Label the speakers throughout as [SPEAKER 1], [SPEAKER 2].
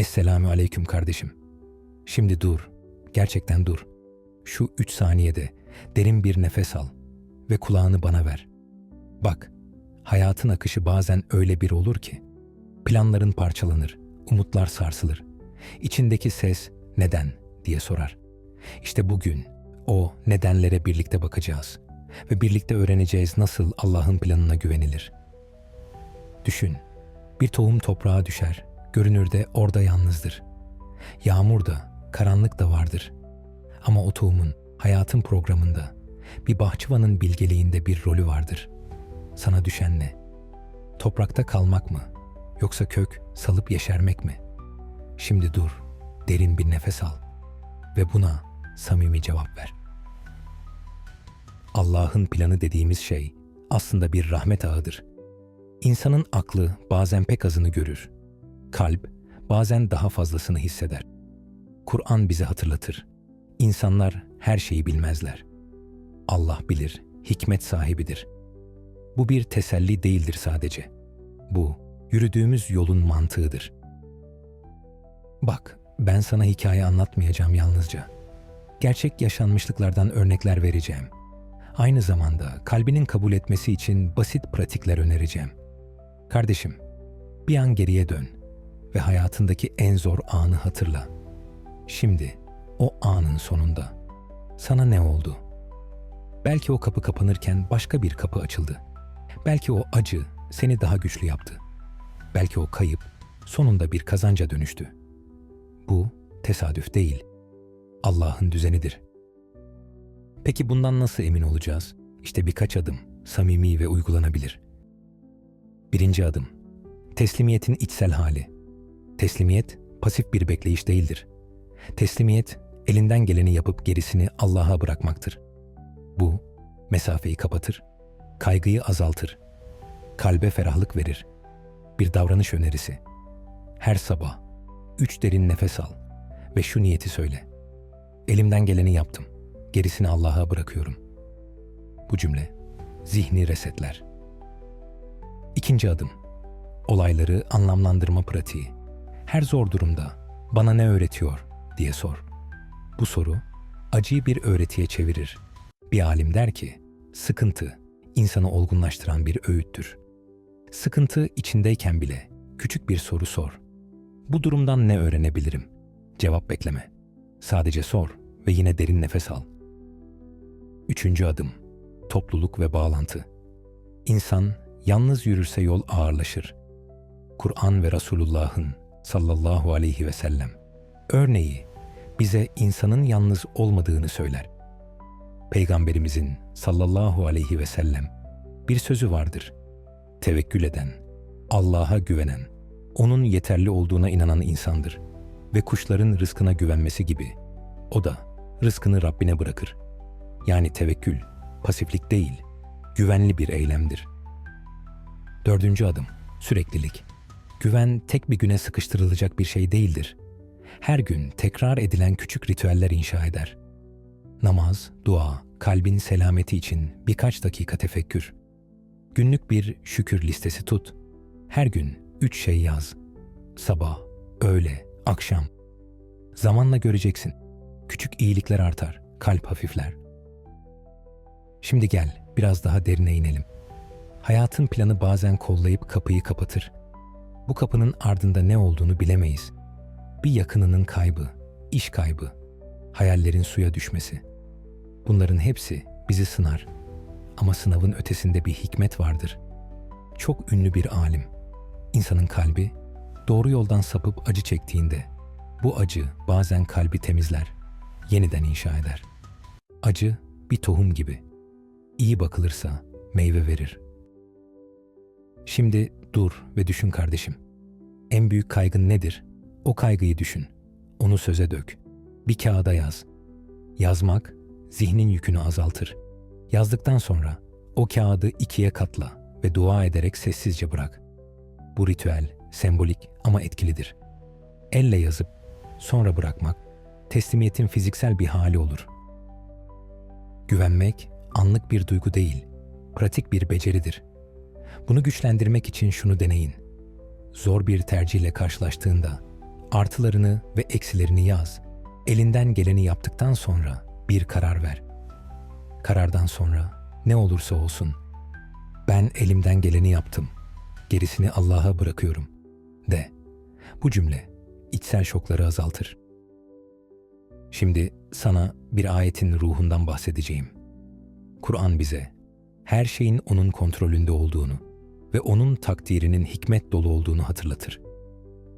[SPEAKER 1] Esselamü aleyküm kardeşim. Şimdi dur, gerçekten dur. Şu üç saniyede derin bir nefes al ve kulağını bana ver. Bak, hayatın akışı bazen öyle bir olur ki, planların parçalanır, umutlar sarsılır. İçindeki ses neden diye sorar. İşte bugün o nedenlere birlikte bakacağız ve birlikte öğreneceğiz nasıl Allah'ın planına güvenilir. Düşün, bir tohum toprağa düşer, görünürde orada yalnızdır. Yağmur da, karanlık da vardır. Ama o tohumun hayatın programında, bir bahçıvanın bilgeliğinde bir rolü vardır. Sana düşen ne? Toprakta kalmak mı? Yoksa kök salıp yeşermek mi? Şimdi dur, derin bir nefes al ve buna samimi cevap ver. Allah'ın planı dediğimiz şey aslında bir rahmet ağıdır. İnsanın aklı bazen pek azını görür. Kalp bazen daha fazlasını hisseder. Kur'an bize hatırlatır. İnsanlar her şeyi bilmezler. Allah bilir, hikmet sahibidir. Bu bir teselli değildir sadece. Bu, yürüdüğümüz yolun mantığıdır. Bak, ben sana hikaye anlatmayacağım yalnızca. Gerçek yaşanmışlıklardan örnekler vereceğim. Aynı zamanda kalbinin kabul etmesi için basit pratikler önereceğim. Kardeşim, bir an geriye dön ve hayatındaki en zor anı hatırla. Şimdi o anın sonunda sana ne oldu? Belki o kapı kapanırken başka bir kapı açıldı. Belki o acı seni daha güçlü yaptı. Belki o kayıp sonunda bir kazanca dönüştü. Bu tesadüf değil. Allah'ın düzenidir. Peki bundan nasıl emin olacağız? İşte birkaç adım, samimi ve uygulanabilir. Birinci adım, teslimiyetin içsel hali. Teslimiyet, pasif bir bekleyiş değildir. Teslimiyet, elinden geleni yapıp gerisini Allah'a bırakmaktır. Bu, mesafeyi kapatır, kaygıyı azaltır, kalbe ferahlık verir. Bir davranış önerisi. Her sabah, üç derin nefes al ve şu niyeti söyle. Elimden geleni yaptım, gerisini Allah'a bırakıyorum. Bu cümle, zihni resetler. İkinci adım, olayları anlamlandırma pratiği. Her zor durumda bana ne öğretiyor diye sor. Bu soru acıyı bir öğretiye çevirir. Bir alim der ki, sıkıntı insanı olgunlaştıran bir öğüttür. Sıkıntı içindeyken bile küçük bir soru sor. Bu durumdan ne öğrenebilirim? Cevap bekleme. Sadece sor ve yine derin nefes al. Üçüncü adım, topluluk ve bağlantı. İnsan yalnız yürürse yol ağırlaşır. Kur'an ve Resulullah'ın sallallahu aleyhi ve sellem örneği bize insanın yalnız olmadığını söyler. Peygamberimizin sallallahu aleyhi ve sellem bir sözü vardır. Tevekkül eden, Allah'a güvenen, onun yeterli olduğuna inanan insandır ve kuşların rızkına güvenmesi gibi o da rızkını Rabbine bırakır. Yani tevekkül, pasiflik değil, güvenli bir eylemdir. Dördüncü adım, süreklilik. Güven tek bir güne sıkıştırılacak bir şey değildir. Her gün tekrar edilen küçük ritüeller inşa eder. Namaz, dua, kalbin selameti için birkaç dakika tefekkür. Günlük bir şükür listesi tut. Her gün üç şey yaz. Sabah, öğle, akşam. Zamanla göreceksin. Küçük iyilikler artar, kalp hafifler. Şimdi gel, biraz daha derine inelim. Hayatın planı bazen kollayıp kapıyı kapatır. Bu kapının ardında ne olduğunu bilemeyiz. Bir yakınının kaybı, iş kaybı, hayallerin suya düşmesi. Bunların hepsi bizi sınar. Ama sınavın ötesinde bir hikmet vardır. Çok ünlü bir alim. İnsanın kalbi doğru yoldan sapıp acı çektiğinde bu acı bazen kalbi temizler, yeniden inşa eder. Acı bir tohum gibi. İyi bakılırsa meyve verir. Şimdi dur ve düşün kardeşim. En büyük kaygın nedir? O kaygıyı düşün. Onu söze dök. Bir kağıda yaz. Yazmak zihnin yükünü azaltır. Yazdıktan sonra o kağıdı ikiye katla ve dua ederek sessizce bırak. Bu ritüel sembolik ama etkilidir. Elle yazıp sonra bırakmak teslimiyetin fiziksel bir hali olur. Güvenmek anlık bir duygu değil, pratik bir beceridir. Bunu güçlendirmek için şunu deneyin. Zor bir tercihle karşılaştığında Artılarını ve eksilerini yaz. Elinden geleni yaptıktan sonra bir karar ver. Karardan sonra ne olursa olsun ben elimden geleni yaptım. Gerisini Allah'a bırakıyorum de. Bu cümle içsel şokları azaltır. Şimdi sana bir ayetin ruhundan bahsedeceğim. Kur'an bize her şeyin onun kontrolünde olduğunu ve onun takdirinin hikmet dolu olduğunu hatırlatır.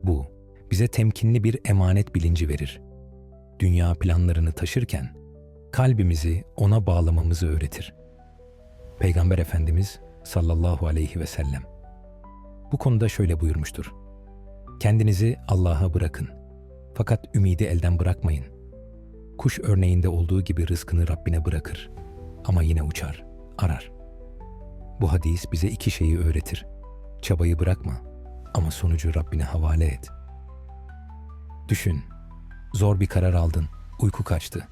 [SPEAKER 1] Bu bize temkinli bir emanet bilinci verir. Dünya planlarını taşırken kalbimizi ona bağlamamızı öğretir. Peygamber Efendimiz sallallahu aleyhi ve sellem bu konuda şöyle buyurmuştur. Kendinizi Allah'a bırakın. Fakat ümidi elden bırakmayın. Kuş örneğinde olduğu gibi rızkını Rabbine bırakır. Ama yine uçar, arar. Bu hadis bize iki şeyi öğretir. Çabayı bırakma ama sonucu Rabbine havale et. Düşün, zor bir karar aldın, uyku kaçtı.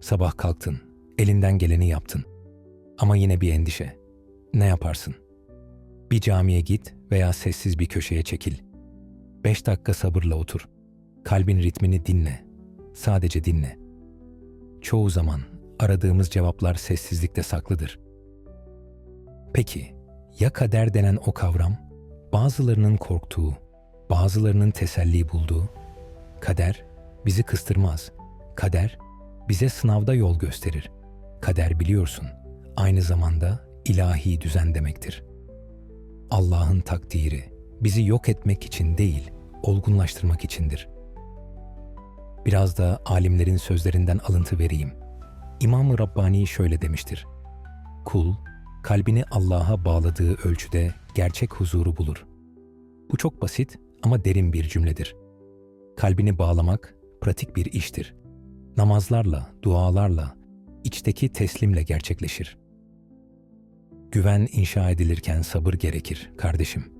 [SPEAKER 1] Sabah kalktın, elinden geleni yaptın. Ama yine bir endişe. Ne yaparsın? Bir camiye git veya sessiz bir köşeye çekil. Beş dakika sabırla otur. Kalbin ritmini dinle. Sadece dinle. Çoğu zaman aradığımız cevaplar sessizlikte saklıdır. Peki, ya kader denen o kavram, bazılarının korktuğu, bazılarının teselli bulduğu, kader bizi kıstırmaz. Kader bize sınavda yol gösterir. Kader biliyorsun, aynı zamanda ilahi düzen demektir. Allah'ın takdiri bizi yok etmek için değil, olgunlaştırmak içindir. Biraz da alimlerin sözlerinden alıntı vereyim. İmam-ı Rabbani şöyle demiştir. Kul, kalbini Allah'a bağladığı ölçüde gerçek huzuru bulur. Bu çok basit ama derin bir cümledir. Kalbini bağlamak pratik bir iştir. Namazlarla, dualarla, içteki teslimle gerçekleşir. Güven inşa edilirken sabır gerekir kardeşim.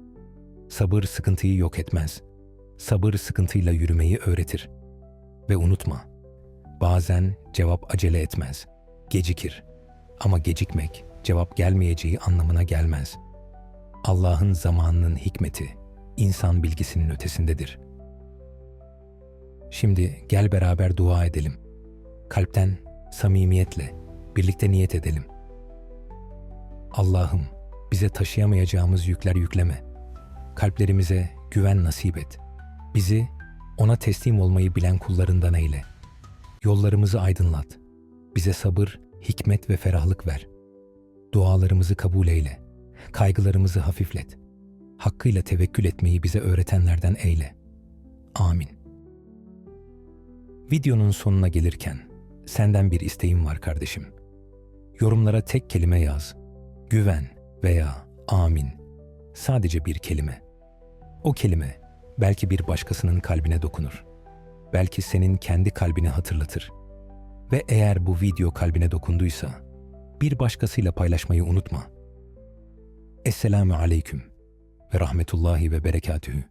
[SPEAKER 1] Sabır sıkıntıyı yok etmez. Sabır sıkıntıyla yürümeyi öğretir. Ve unutma, bazen cevap acele etmez, gecikir. Ama gecikmek cevap gelmeyeceği anlamına gelmez. Allah'ın zamanının hikmeti insan bilgisinin ötesindedir. Şimdi gel beraber dua edelim. Kalpten, samimiyetle, birlikte niyet edelim. Allah'ım bize taşıyamayacağımız yükler yükleme. Kalplerimize güven nasip et. Bizi ona teslim olmayı bilen kullarından eyle. Yollarımızı aydınlat. Bize sabır, hikmet ve ferahlık ver. Dualarımızı kabul eyle. Kaygılarımızı hafiflet. Hakkıyla tevekkül etmeyi bize öğretenlerden eyle. Amin. Videonun sonuna gelirken senden bir isteğim var kardeşim. Yorumlara tek kelime yaz. Güven veya amin. Sadece bir kelime. O kelime belki bir başkasının kalbine dokunur. Belki senin kendi kalbini hatırlatır. Ve eğer bu video kalbine dokunduysa bir başkasıyla paylaşmayı unutma. Esselamu aleyküm ve rahmetullahi ve berekatühü.